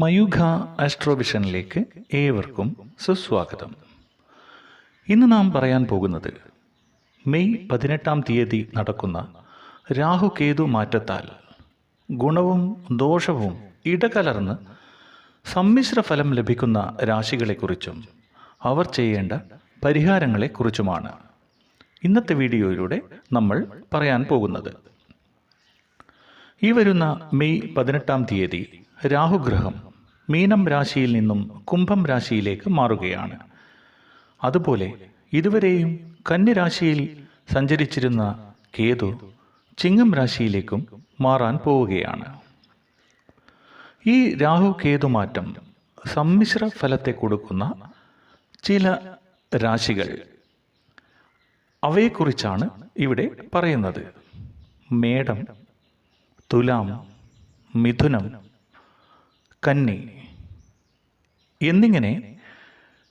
മയൂഖ ആസ്ട്രോവിഷനിലേക്ക് ഏവർക്കും സുസ്വാഗതം. ഇന്ന് നാം പറയാൻ പോകുന്നത് മെയ് പതിനെട്ടാം തീയതി നടക്കുന്ന രാഹുകേതു മാറ്റത്താൽ ഗുണവും ദോഷവും ഇടകലർന്ന് സമ്മിശ്ര ഫലം ലഭിക്കുന്ന രാശികളെക്കുറിച്ചും അവർ ചെയ്യേണ്ട പരിഹാരങ്ങളെക്കുറിച്ചുമാണ് ഇന്നത്തെ വീഡിയോയിലൂടെ നമ്മൾ പറയാൻ പോകുന്നത്. ഈ വരുന്ന മെയ് പതിനെട്ടാം തീയതി രാഹുഗ്രഹം മീനം രാശിയിൽ നിന്നും കുംഭം രാശിയിലേക്ക് മാറുകയാണ്. അതുപോലെ ഇതുവരെയും കന്യരാശിയിൽ സഞ്ചരിച്ചിരുന്ന കേതു ചിങ്ങം രാശിയിലേക്കും മാറാൻ പോവുകയാണ്. ഈ രാഹു കേതു മാറ്റം സമ്മിശ്ര ഫലത്തെ കൊടുക്കുന്ന ചില രാശികൾ. അവയെക്കുറിച്ചാണ് ഇവിടെ പറയുന്നത്. മേടം തുലാം മിഥുനം കന്നി എന്നിങ്ങനെ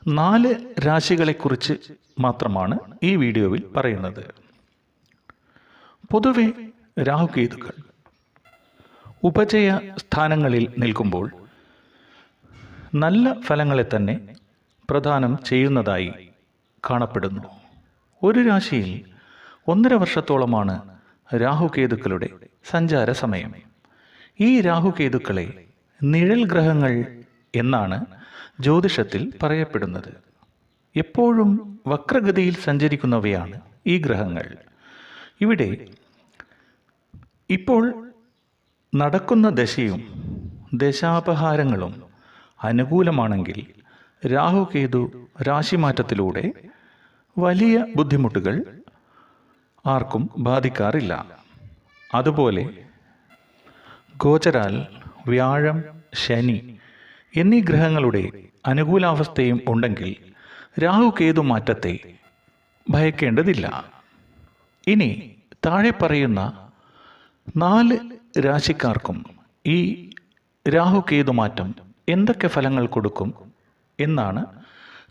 നാല് രാശികളെക്കുറിച്ച് മാത്രമാണ് ഈ വീഡിയോയിൽ പറയുന്നത്. പൊതുവെ രാഹുകേതുക്കൾ ഉപജയ സ്ഥാനങ്ങളിൽ നിൽക്കുമ്പോൾ നല്ല ഫലങ്ങളെ തന്നെ പ്രദാനം ചെയ്യുന്നതായി കാണപ്പെടുന്നു. ഒരു രാശിയിൽ ഒന്നര വർഷത്തോളമാണ് രാഹുകേതുക്കളുടെ സഞ്ചാര സമയം ഈ രാഹുകേതുക്കളെ നിഴൽ ഗ്രഹങ്ങൾ എന്നാണ് ജ്യോതിഷത്തിൽ പറയപ്പെടുന്നത്. എപ്പോഴും വക്രഗതിയിൽ സഞ്ചരിക്കുന്നവയാണ് ഈ ഗ്രഹങ്ങൾ. ഇവിടെ ഇപ്പോൾ നടക്കുന്ന ദശയും ദശാപഹാരങ്ങളും അനുകൂലമാണെങ്കിൽ രാഹുകേതു രാശിമാറ്റത്തിലൂടെ വലിയ ബുദ്ധിമുട്ടുകൾ ആർക്കും ബാധിക്കാറില്ല. അതുപോലെ ഗോചരാൽ വ്യാഴം ശനി എന്നീ ഗ്രഹങ്ങളുടെ അനുകൂലാവസ്ഥയും ഉണ്ടെങ്കിൽ രാഹുകേതു മാറ്റത്തെ ഭയക്കേണ്ടതില്ല. ഇനി താഴെ പറയുന്ന നാല് രാശിക്കാർക്കും ഈ രാഹു കേതു മാറ്റം എന്തൊക്കെ ഫലങ്ങൾ കൊടുക്കും എന്നാണ്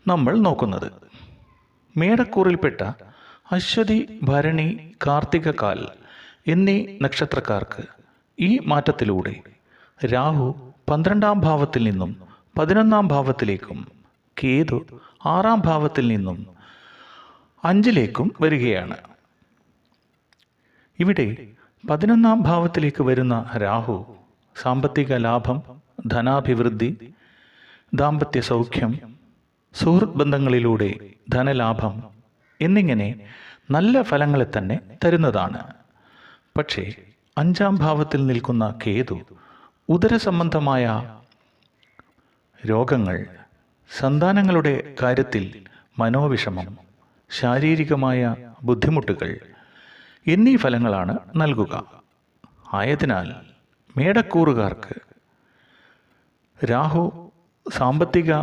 നമ്മൾ നോക്കുന്നത്. മേടക്കൂറിൽപ്പെട്ട അശ്വതി ഭരണി കാർത്തിക കാൽ എന്നീ നക്ഷത്രക്കാർക്ക് ഈ മാറ്റത്തിലൂടെ രാഹു പന്ത്രണ്ടാം ഭാവത്തിൽ നിന്നും പതിനൊന്നാം ഭാവത്തിലേക്കും കേതു ആറാം ഭാവത്തിൽ നിന്നും അഞ്ചിലേക്കും വരികയാണ്. ഇവിടെ പതിനൊന്നാം ഭാവത്തിലേക്ക് വരുന്ന രാഹു സാമ്പത്തിക ലാഭം ധനാഭിവൃദ്ധി ദാമ്പത്യ സൗഖ്യം സുഹൃത്ത് ബന്ധങ്ങളിലൂടെ ധനലാഭം എന്നിങ്ങനെ നല്ല ഫലങ്ങളെ തന്നെ തരുന്നതാണ്. പക്ഷേ അഞ്ചാം ഭാവത്തിൽ നിൽക്കുന്ന കേതു ഉദര സംബന്ധമായ രോഗങ്ങൾ സന്താനങ്ങളുടെ കാര്യത്തിൽ മനോവിഷമം ശാരീരികമായ ബുദ്ധിമുട്ടുകൾ എന്നീ ഫലങ്ങളാണ് നൽകുക. ആയതിനാൽ മേടക്കൂറുകാർക്ക് രാഹു സാമ്പത്തിക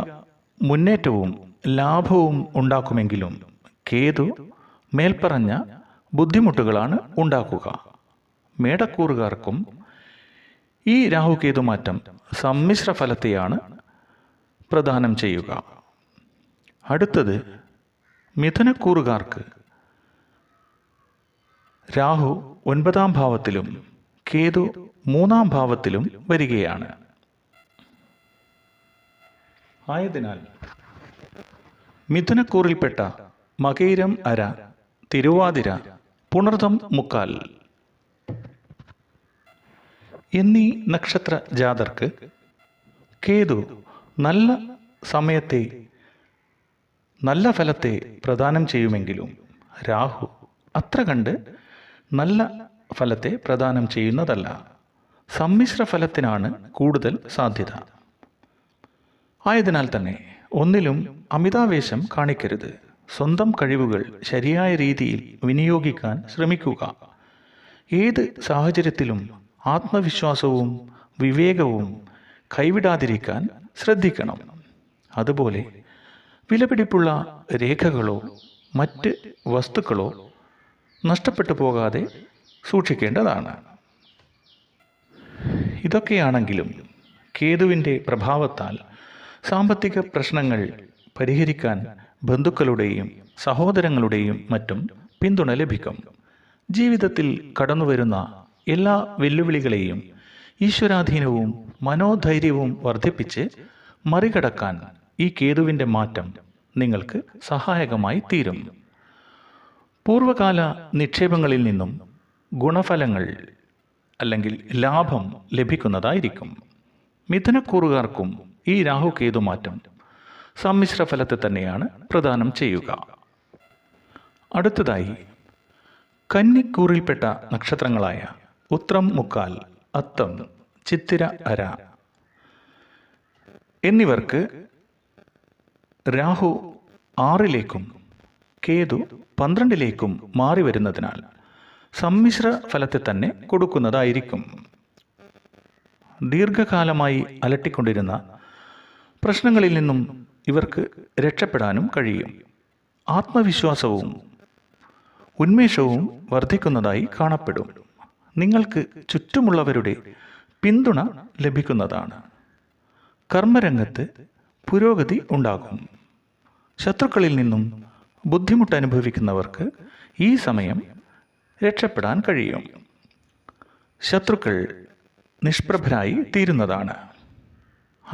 മുന്നേറ്റവും ലാഭവും ഉണ്ടാക്കുമെങ്കിലും കേതു മേൽപ്പറഞ്ഞ ബുദ്ധിമുട്ടുകളാണ് ഉണ്ടാക്കുക. മേടക്കൂറുകാർക്കും ഈ രാഹുകേതു മാറ്റം സമ്മിശ്ര ഫലത്തെയാണ് പ്രദാനം ചെയ്യുക. അടുത്തത് മിഥുനക്കൂറുകാർക്ക് രാഹു ഒൻപതാം ഭാവത്തിലും കേതു മൂന്നാം ഭാവത്തിലും വരികയാണ്. ആയതിനാൽ മിഥുനക്കൂറിൽപ്പെട്ട മകയിരം അര തിരുവാതിര പുണർതം മുക്കാൽ. എന്നീ നക്ഷത്ര ജാതർക്ക് കേതു നല്ല സമയത്തെ നല്ല ഫലത്തെ പ്രദാനം ചെയ്യുമെങ്കിലും രാഹു അത്ര കണ്ട് നല്ല ഫലത്തെ പ്രദാനം ചെയ്യുന്നതല്ല. സമ്മിശ്ര ഫലത്തിനാണ് കൂടുതൽ സാധ്യത. ആയതിനാൽ തന്നെ ഒന്നിലും അമിതാവേശം കാണിക്കരുത്. സ്വന്തം കഴിവുകൾ ശരിയായ രീതിയിൽ വിനിയോഗിക്കാൻ ശ്രമിക്കുക. ഏത് സാഹചര്യത്തിലും ആത്മവിശ്വാസവും വിവേകവും കൈവിടാതിരിക്കാൻ ശ്രദ്ധിക്കണം. അതുപോലെ വിലപിടിപ്പുള്ള രേഖകളോ മറ്റ് വസ്തുക്കളോ നഷ്ടപ്പെട്ടു പോകാതെ സൂക്ഷിക്കേണ്ടതാണ്. ഇതൊക്കെയാണെങ്കിലും കേതുവിന്റെ പ്രഭാവത്താൽ സാമ്പത്തിക പ്രശ്നങ്ങൾ പരിഹരിക്കാൻ ബന്ധുക്കളുടെയും സഹോദരങ്ങളുടെയും മറ്റും പിന്തുണ ലഭിക്കും. ജീവിതത്തിൽ കടന്നുവരുന്ന എല്ലാ വെല്ലുവിളികളെയും ഈശ്വരാധീനവും മനോധൈര്യവും വർദ്ധിപ്പിച്ച് മറികടക്കാൻ ഈ കേതുവിന്റെ മാറ്റം നിങ്ങൾക്ക് സഹായകമായി തീരും. പൂർവകാല നിക്ഷേപങ്ങളിൽ നിന്നും ഗുണഫലങ്ങൾ അല്ലെങ്കിൽ ലാഭം ലഭിക്കുന്നതായിരിക്കും. മിഥുനക്കൂറുകാർക്കും ഈ രാഹുകേതു മാറ്റം സമ്മിശ്ര ഫലത്തെ തന്നെയാണ് പ്രദാനം ചെയ്യുക. അടുത്തതായി കന്നിക്കൂറിൽപ്പെട്ട നക്ഷത്രങ്ങളായ ഉത്രം മുക്കാൽ അത്തം ചിത്തിര അര എന്നിവർക്ക് രാഹു ആറിലേക്കും കേതു പന്ത്രണ്ടിലേക്കും മാറി വരുന്നതിനാൽ സമ്മിശ്ര ഫലത്തെ തന്നെ കൊടുക്കുന്നതായിരിക്കും. ദീർഘകാലമായി അലട്ടിക്കൊണ്ടിരുന്ന പ്രശ്നങ്ങളിൽ നിന്നും ഇവർക്ക് രക്ഷപ്പെടാനും കഴിയും. ആത്മവിശ്വാസവും ഉന്മേഷവും വർദ്ധിക്കുന്നതായി കാണപ്പെടും. നിങ്ങൾക്ക് ചുറ്റുമുള്ളവരുടെ പിന്തുണ ലഭിക്കുന്നതാണ്. കർമ്മരംഗത്ത് പുരോഗതി ഉണ്ടാകും. ശത്രുക്കളിൽ നിന്നും ബുദ്ധിമുട്ട് അനുഭവിക്കുന്നവർക്ക് ഈ സമയം രക്ഷപ്പെടാൻ കഴിയും. ശത്രുക്കൾ നിഷ്പ്രഭരായി തീരുന്നതാണ്.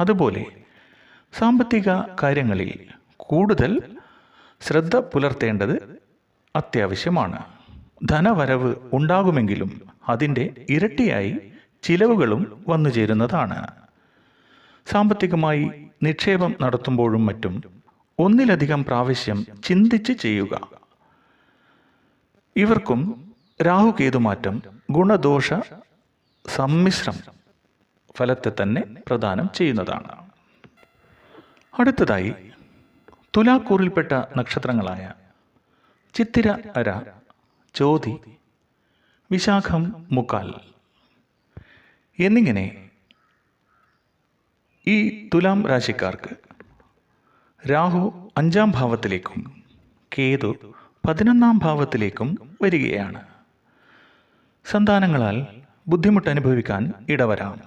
അതുപോലെ സാമ്പത്തിക കാര്യങ്ങളിൽ കൂടുതൽ ശ്രദ്ധ പുലർത്തേണ്ടത് അത്യാവശ്യമാണ്. ധനവരവ് ഉണ്ടാകുമെങ്കിലും അതിന്റെ ഇരട്ടിയായി ചിലവുകളും വന്നു ചേരുന്നതാണ്. സാമ്പത്തികമായി നിക്ഷേപം നടത്തുമ്പോഴും മറ്റും ഒന്നിലധികം പ്രാവശ്യം ചിന്തിച്ച് ചെയ്യുക. ഇവർക്കും രാഹുകേതുമാറ്റം ഗുണദോഷ സമ്മിശ്രം ഫലത്തെ തന്നെ പ്രദാനം ചെയ്യുന്നതാണ്. അടുത്തതായി തുലാക്കൂറിൽപ്പെട്ട നക്ഷത്രങ്ങളായ ചിത്തിര അര ചോതി വിശാഖം മുക്കാൽ. എന്നിങ്ങനെ ഈ തുലാം രാശിക്കാർക്ക് രാഹു അഞ്ചാം ഭാവത്തിലേക്കും കേതു പതിനൊന്നാം ഭാവത്തിലേക്കും വരികയാണ്. സന്താനങ്ങളാൽ ബുദ്ധിമുട്ട് അനുഭവിക്കാൻ ഇടവരാം.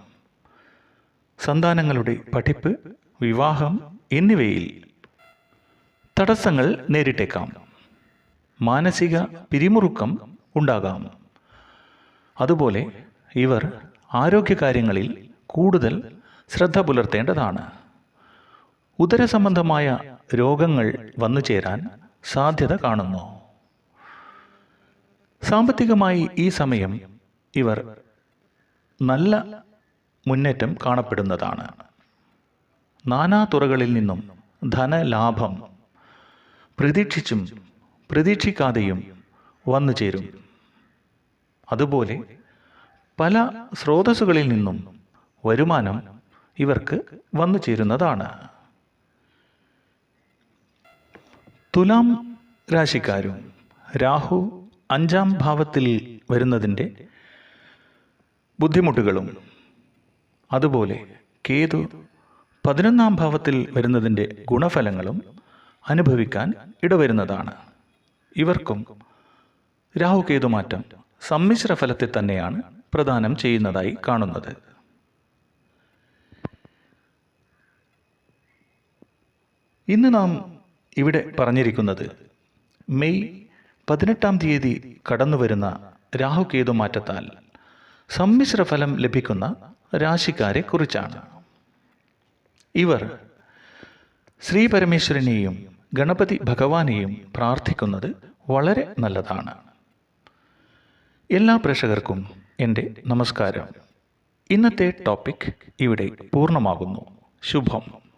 സന്താനങ്ങളുടെ പഠിപ്പ് വിവാഹം എന്നിവയിൽ തടസ്സങ്ങൾ നേരിട്ടേക്കാം. മാനസിക പിരിമുറുക്കം ഉണ്ടാകാം. അതുപോലെ ഇവർ ആരോഗ്യകാര്യങ്ങളിൽ കൂടുതൽ ശ്രദ്ധ പുലർത്തേണ്ടതാണ്. ഉദരസംബന്ധമായ രോഗങ്ങൾ വന്നു ചേരാൻ സാധ്യത കാണുന്നു. സാമ്പത്തികമായി ഈ സമയം ഇവർ നല്ല മുന്നേറ്റം കാണപ്പെടുന്നതാണ്. നാനാ തുറകളിൽ നിന്നും ധനലാഭം പ്രതീക്ഷിച്ചും പ്രതീക്ഷിക്കാതെയും വന്നു ചേരും. അതുപോലെ പല സ്രോതസ്സുകളിൽ നിന്നും വരുമാനം ഇവർക്ക് വന്നു ചേരുന്നതാണ്. തുലാം രാശിക്കാരും രാഹു അഞ്ചാം ഭാവത്തിൽ വരുന്നതിന്റെ ബുദ്ധിമുട്ടുകളും അതുപോലെ കേതു പതിനൊന്നാം ഭാവത്തിൽ വരുന്നതിന്റെ ഗുണഫലങ്ങളും അനുഭവിക്കാൻ ഇടവരുന്നതാണ്. ഇവർക്കും രാഹുകേതുമാറ്റം സമ്മിശ്ര ഫലത്തെ തന്നെയാണ് പ്രദാനം ചെയ്യുന്നതായി കാണുന്നത്. ഇന്ന് നാം ഇവിടെ പറഞ്ഞിരിക്കുന്നത് മെയ് പതിനെട്ടാം തീയതി കടന്നു വരുന്ന മാറ്റത്താൽ സമ്മിശ്ര ഫലം ലഭിക്കുന്ന രാശിക്കാരെ കുറിച്ചാണ്. ഇവർ ശ്രീ പരമേശ്വരനെയും ഗണപതി ഭഗവാനെയും പ്രാർത്ഥിക്കുന്നത് വളരെ നല്ലതാണ്. എല്ലാ പ്രേക്ഷകർക്കും എന്റെ നമസ്കാരം. ഇന്നത്തെ ടോപ്പിക് ഇവിടെ പൂർണമാകുന്നു. ശുഭം.